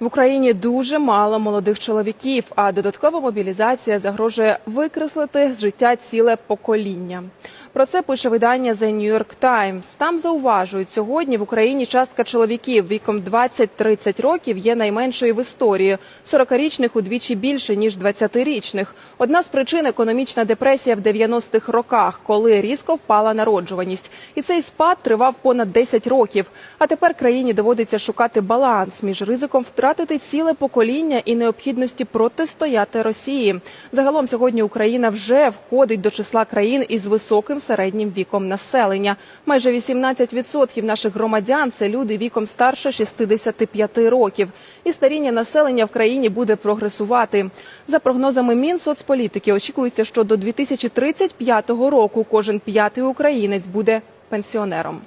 В Україні дуже мало молодих чоловіків, а додаткова мобілізація загрожує викреслити життя ціле покоління. Про це пише видання The New York Times. Там зауважують, сьогодні в Україні частка чоловіків віком 20-30 років є найменшою в історії. 40-річних удвічі більше ніж 20-річних. Одна з причин економічна депресія в 90-х роках, коли різко впала народжуваність. І цей спад тривав понад 10 років. А тепер країні доводиться шукати баланс між ризиком втратити ціле покоління і необхідності протистояти Росії. Загалом сьогодні Україна вже входить до числа країн із високим середнім віком населення. Майже 18% наших громадян це люди віком старше 65 років. І старіння населення в країні буде прогресувати. За прогнозами Мінсоцполітики, очікується, що до 2035 року кожен п'ятий українець буде пенсіонером.